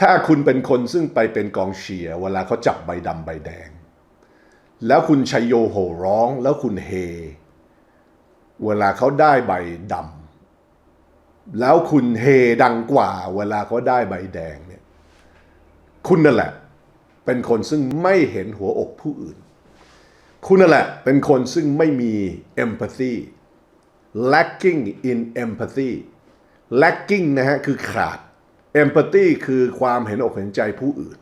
ถ้าคุณเป็นคนซึ่งไปเป็นกองเชียร์เวลาเขาจับใบดำใบแดง แล้วคุณชัยโยโห่ร้องแล้วคุณเฮ เวลาเขาได้ใบดำแล้วคุณเฮดังกว่า เวลาเขาได้ใบแดงเนี่ยคุณนั่นแหละ เป็นคนซึ่งไม่เห็นหัวอกผู้อื่น คุณนั่นแหละ เป็นคนซึ่งไม่มี empathy lacking in empathy lacking นะฮะคือขาด empathy คือความเห็นอกเห็นใจผู้อื่น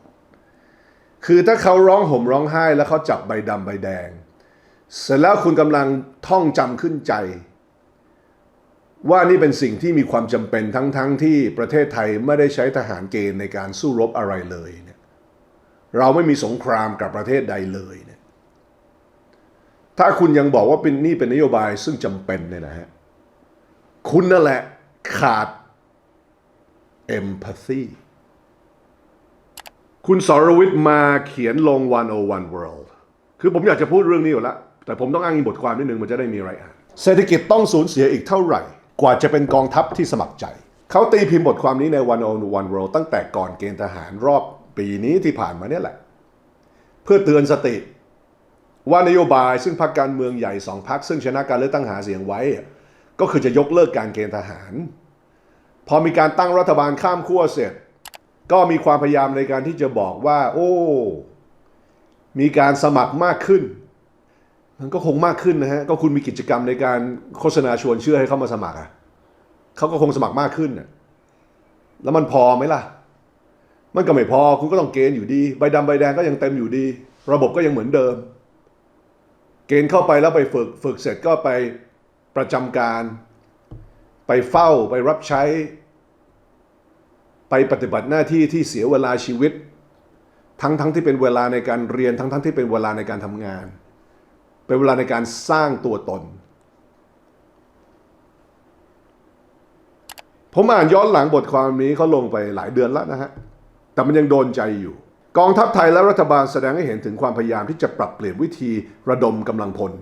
คือถ้าเขาร้องห่มร้องไห้แล้วเขาจับใบดำใบแดง เสร็จแล้วคุณกำลังท่องจำขึ้นใจ ว่านี่เป็นสิ่งที่มีความจำเป็นทั้งๆทที่ประเทศไทยไม่ได้ใช้ทหารเกณฑ์ในการสู้รบอะไรเลยเนี่ยเราไม่มีสงครามกับประเทศใดเลยเนี่ยถ้าคุณยังบอกว่าเป็นนี่เป็นนโยบายซึ่งจำเป็นเนี่ยนะฮะคุณนั่นแหละขาด empathy คุณสรวิทย์มาเขียนลง 101 World คือผมอยากจะพูดเรื่องนี้อยู่แล้วแต่ผมต้องอ้างอิงบทความนิดนึงมันจะได้มีอะไรอ่านเศรษฐกิจต้องสูญเสียอีกเท่าไหร่ กว่าจะเป็นกองทัพที่สมัครใจ เขาตีพิมพ์บทความนี้ใน 101 World ตั้งแต่ก่อนเกณฑ์ทหารรอบปีนี้ที่ผ่านมาเนี่ยแหละ เพื่อเตือนสติว่านโยบายซึ่งพรรคการเมืองใหญ่สองพรรคซึ่งชนะการเลือกตั้งหาเสียงไว้ ก็คือจะยกเลิกการเกณฑ์ทหาร พอมีการตั้งรัฐบาลข้ามขั้วเสร็จ ก็มีความพยายามในการที่จะบอกว่า โอ้ มีการสมัครมากขึ้น มันก็คงมากขึ้นนะฮะ ก็คุณมีกิจกรรมในการโฆษณาชวนเชื่อให้เข้ามาสมัครอะเขาก็คงสมัครมากขึ้นน่ะแล้วมันพอไหมล่ะ มันก็ไม่พอ คุณก็ต้องเกณฑ์อยู่ดี ใบดำใบแดงก็ยังเต็มอยู่ดี ระบบก็ยังเหมือนเดิม เกณฑ์เข้าไปแล้วไปฝึก ฝึกเสร็จก็ไปประจำการ ไปเฝ้าไปรับใช้ ไปปฏิบัติหน้าที่ที่เสียเวลาชีวิต ทั้งทั้งที่เป็นเวลาในการเรียนทั้งทั้งที่เป็นเวลาในการทำงาน เป็นเวลาในการสร้างตัวตน ผมอ่านย้อนหลังบทความนี้เขาลงไปหลายเดือนแล้วนะฮะ แต่มันยังโดนใจอยู่กองทัพไทยและรัฐบาลแสดงให้เห็นถึงความพยายามที่จะปรับเปลี่ยนวิธีระดมกำลังพล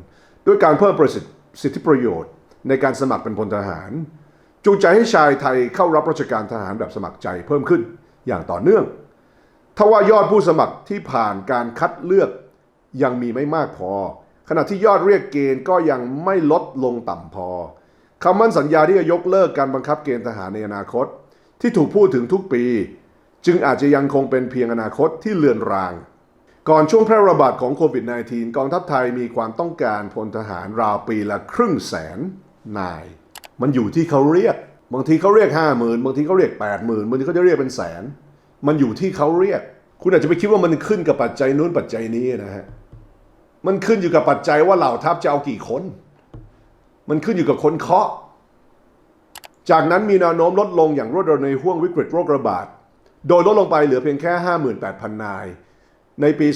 ด้วยการเพิ่มประสิทธิสิทธิประโยชน์ ในการสมัครเป็นพลทหาร จูงใจให้ชายไทยเข้ารับราชการทหารแบบสมัครใจเพิ่มขึ้นอย่างต่อเนื่องทว่ายอดผู้สมัครที่ผ่านการคัดเลือกยังมีไม่มากพอ ขณะที่ยอดเรียกเกณฑ์ก็ยังไม่ลดลงต่ำพอคำมั่นสัญญาที่จะยกเลิกการบังคับเกณฑ์ทหารในอนาคต ที่ถูกพูดถึงทุกปี จึงอาจจะยังคงเป็นเพียงอนาคตที่เลือนราง ก่อนช่วงแพร่ระบาดของโควิด -19 กองทัพไทยมีความต้องการพลทหารราวปีละครึ่งแสน นาย มันอยู่ที่เขาเรียก บางทีเขาเรียกห้าหมื่นบางทีเขาเรียกแปดหมื่นบางทีเขาจะเรียกเป็นแสน มันอยู่ที่เขาเรียก คุณอาจจะไปคิดว่ามันขึ้นกับปัจจัยนู้นปัจจัยนี้นะฮะมันขึ้นอยู่กับปัจจัยว่าเหล่าทัพจะเอากี่คน มันขึ้นอยู่กับคนเคาะ จากนั้นมีแนวโน้มลดลงอย่างรวดเร็วในห่วงวิกฤตโรคระบาด โดยลดลงไปเหลือเพียงแค่ 58,000 นาย ในปี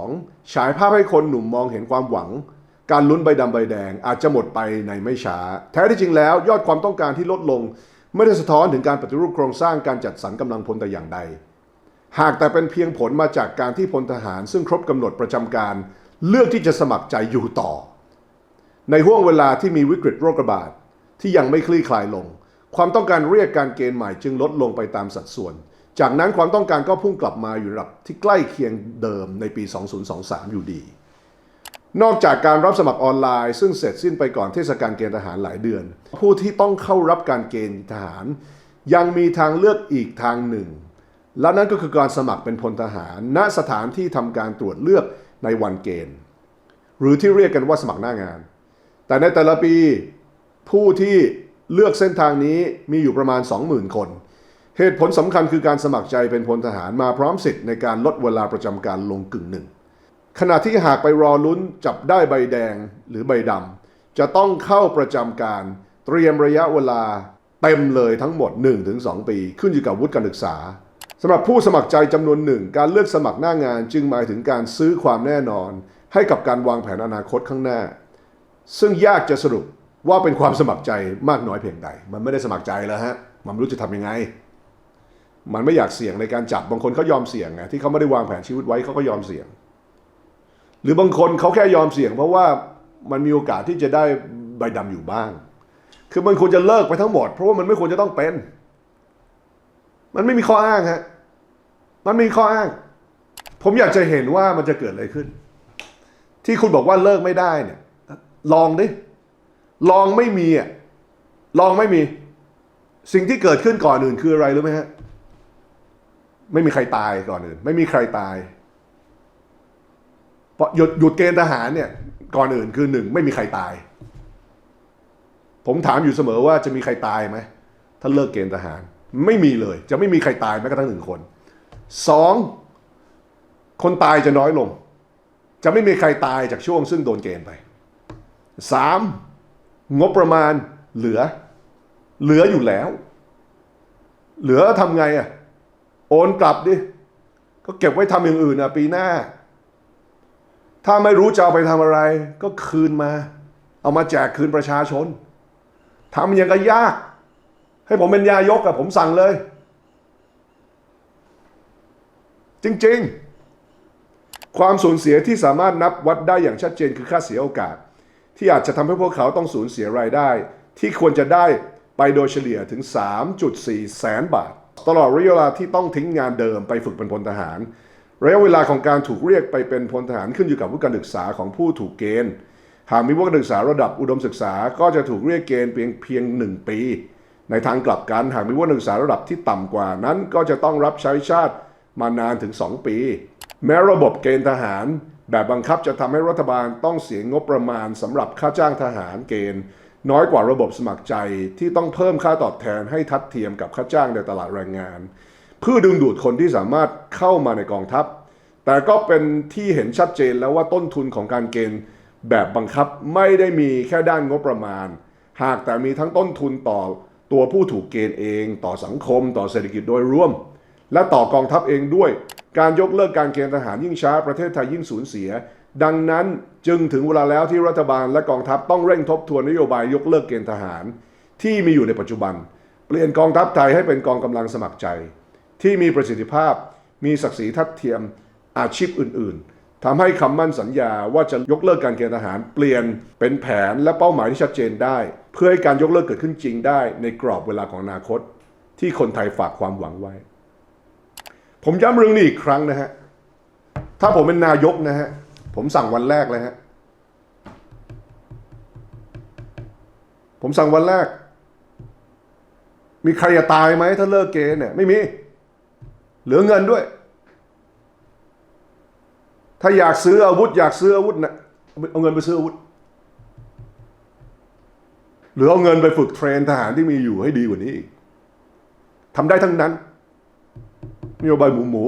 2022 ฉายภาพให้คนหนุ่มมองเห็นความหวัง การลุ้นใบดำใบแดงอาจจะหมดไปในไม่ช้า แท้ที่จริงแล้วยอดความต้องการที่ลดลง ไม่ได้สะท้อนถึงการปฏิรูปโครงสร้างการจัดสรรกำลังพลแต่อย่างใด หากแต่เป็นเพียงผลมาจากการที่พลทหาร ซึ่งครบกำหนดประจำการ เลือกที่จะสมัครใจอยู่ต่อ ในห่วงเวลาที่มีวิกฤตโรคระบาดที่ยังไม่คลี่คลายลง ความต้องการเรียกการเกณฑ์ใหม่จึงลดลงไปตามสัดส่วน จากนั้นความต้องการก็พุ่งกลับมาอยู่ระดับที่ใกล้เคียงเดิมในปี 2023 อยู่ดี นอกจากการรับสมัครออนไลน์ ซึ่งเสร็จสิ้นไปก่อนเทศกาลเกณฑ์ทหารหลายเดือน ผู้ที่ต้องเข้ารับการเกณฑ์ทหาร ยังมีทางเลือกอีกทางหนึ่ง และนั่นก็คือการสมัครเป็นพลทหาร ณสถานที่ทำการตรวจเลือกในวันเกณฑ์ หรือที่เรียกกันว่าสมัครหน้างาน แต่ในแต่ละปีผู้ที่เลือกเส้นทางนี้มีอยู่ประมาณ 20,000 คน เหตุผลสำคัญคือการสมัครใจเป็นพลทหารมาพร้อมสิทธิ์ในการลดเวลาประจำการลงกึ่งหนึ่ง ขณะที่หากไปรอลุ้นจับได้ใบแดงหรือใบดำจะต้องเข้าประจำการเตรียมระยะเวลาเต็มเลยทั้งหมด 1-2 ปี ขึ้นอยู่กับวุฒิการศึกษาสำหรับผู้สมัครใจจำนวนหนึ่ง การเลือกสมัครหน้างานจึงหมายถึงการซื้อความแน่นอน ให้กับการวางแผนอนาคตข้างหน้า ซึ่งยากจะสรุปว่าเป็นความสมัครใจมากน้อยเพียงใด มันไม่ได้สมัครใจแล้วฮะ มันไม่รู้จะทำยังไง มันไม่อยากเสี่ยงในการจับบางคนเขายอมเสี่ยงไงที่เขาไม่ได้วางแผนชีวิตไว้เขาก็ยอมเสี่ยง หรือบางคนเขาแค่ยอมเสี่ยง เพราะว่ามันมีโอกาสที่จะได้ใบดำอยู่บ้าง คือมันควรจะเลิกไปทั้งหมด เพราะว่ามันไม่ควรจะต้องเป็น มันไม่มีข้ออ้างฮะ มันมีข้ออ้าง ผมอยากจะเห็นว่ามันจะเกิดอะไรขึ้น ที่คุณบอกว่าเลิกไม่ได้เนี่ย ลองดิ ลองไม่มีอะ ลองไม่มี สิ่งที่เกิดขึ้นก่อนอื่นคืออะไรรู้ไหมฮะ ไม่มีใครตายก่อนอื่น ไม่มีใครตาย เพราะหยุดหยุดเกณฑ์ทหารเนี่ยก่อนอื่นคือหนึ่งไม่มีใครตาย ผมถามอยู่เสมอว่าจะมีใครตายไหมถ้าเลิกเกณฑ์ทหาร ไม่มีเลย จะไม่มีใครตายแม้กระทั่งหนึ่งคนสองคนตายจะน้อยลง จะไม่มีใครตายจากช่วงซึ่งโดนเกณฑ์ไปสามงบประมาณเหลือ เหลืออยู่แล้ว เหลือทำไงอะโอนกลับดิ ก็เก็บไว้ทำอย่างอื่นอะปีหน้า ถ้าไม่รู้จะเอาไปทำอะไร ก็คืนมา เอามาแจกคืนประชาชนทำอย่างก็ยาก ให้ผมเป็นยายกอะผมสั่งเลย จริงๆ ความสูญเสียที่สามารถนับวัดได้อย่างชัดเจนคือค่าเสียโอกาส ที่อาจจะทำให้พวกเขาต้องสูญเสียรายได้ ที่ควรจะได้ไปโดยเฉลี่ยถึง 3.4 แสนบาท ตลอดระยะเวลาที่ต้องทิ้งงานเดิมไปฝึกเป็นพลทหาร ระยะเวลาของการถูกเรียกไปเป็นพลทหารขึ้นอยู่กับวุฒิการศึกษาของผู้ถูกเกณฑ์ หากมีวุฒิการศึกษาระดับอุดมศึกษาก็จะถูกเรียกเกณฑ์เพียงเพียงหนึ่งปี ในทางกลับกันหากมีวุฒิการศึกษาระดับที่ต่ำกว่านั้น ก็จะต้องรับใช้ชาติมานานถึง 2 ปี แม้ระบบเกณฑ์ทหาร แบบบังคับจะทำให้รัฐบาลต้องเสียงบประมาณสำหรับค่าจ้างทหารเกณฑ์ น้อยกว่าระบบสมัครใจที่ต้องเพิ่มค่าตอบแทนให้ทัดเทียมกับค่าจ้างในตลาดแรงงาน เพื่อดึงดูดคนที่สามารถเข้ามาในกองทัพ แต่ก็เป็นที่เห็นชัดเจนแล้วว่าต้นทุนของการเกณฑ์แบบบังคับไม่ได้มีแค่ด้านงบประมาณ หากแต่มีทั้งต้นทุนต่อตัวผู้ถูกเกณฑ์เอง ต่อสังคม ต่อเศรษฐกิจโดยรวม และต่อกองทัพเองด้วย การยกเลิกการเกณฑ์ทหารยิ่งช้าประเทศไทยยิ่งสูญเสีย ดังนั้นจึงถึงเวลาแล้วที่รัฐบาลและกองทัพต้องเร่งทบทวนนโยบายยกเลิกเกณฑ์ทหาร ที่มีอยู่ในปัจจุบัน เปลี่ยนกองทัพไทยให้เป็นกองกำลังสมัครใจ ที่มีประสิทธิภาพ มีศักดิ์ศรีทัดเทียมอาชีพอื่น ๆทำให้คำมั่นสัญญาว่าจะยกเลิกการเกณฑ์ทหารเปลี่ยนเป็นแผนและเป้าหมายที่ชัดเจนได้ เพื่อให้การยกเลิกเกิดขึ้นจริงได้ ในกรอบเวลาของอนาคต ที่คนไทยฝากความหวังไว้ ผมย้ำเรื่องนี้อีกครั้งนะฮะถ้าผมเป็นนายกนะฮะผมสั่งวันแรกเลยฮะผมสั่งวันแรก มีใครจะตายไหมถ้าเลิกเกณฑ์เนี่ยไม่มี เหลือเงินด้วย ถ้าอยากซื้ออาวุธ อยากซื้ออาวุธนะเอาเงินไปซื้ออาวุธ หรือเอาเงินไปฝึกเทรนทหารที่มีอยู่ให้ดีกว่านี้อีกทำได้ทั้งนั้นนโยบายหมูหมู